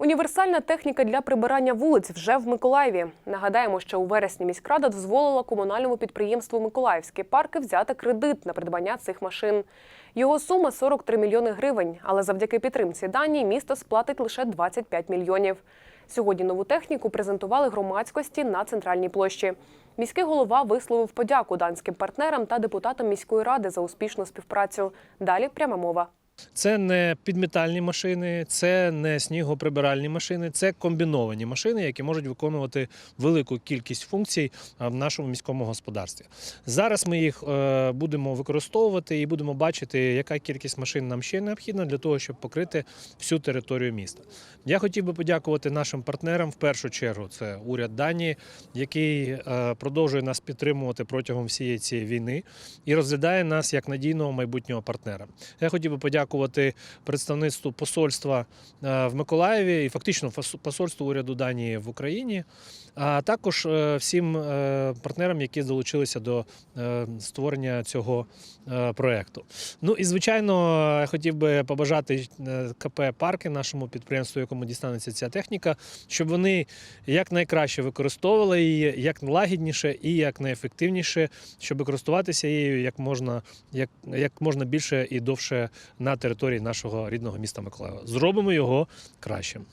Універсальна техніка для прибирання вулиць вже в Миколаєві. Нагадаємо, що у вересні міськрада дозволила комунальному підприємству Миколаївські парки взяти кредит на придбання цих машин. Його сума 43 мільйони гривень, але завдяки підтримці Данії місто сплатить лише 25 мільйонів. Сьогодні нову техніку презентували громадськості на центральній площі. Міський голова висловив подяку данським партнерам та депутатам міської ради за успішну співпрацю. Далі пряма мова. Це не підмітальні машини, це не снігоприбиральні машини, це комбіновані машини, які можуть виконувати велику кількість функцій в нашому міському господарстві. Зараз ми їх е, будемо використовувати і будемо бачити, яка кількість машин нам ще необхідна для того, щоб покрити всю територію міста. Я хотів би подякувати нашим партнерам в першу чергу. Це уряд Данії, який е, продовжує нас підтримувати протягом всієї цієї війни і розглядає нас як надійного майбутнього партнера. Я хотів би подякувати представництву посольства е, в Миколаєві і фактично посольству уряду Данії в Україні, а також е, всім е, партнерам, які долучилися до створення цього проекту. Ну і звичайно, я хотів би побажати КП парки нашому підприємству, якому дістанеться ця техніка, щоб вони якнайкраще використовували її, як лагідніше і як найефективніше, щоб користуватися її як можна, як, як можна більше і довше на території нашого рідного міста Миколаєва. Зробимо його кращим.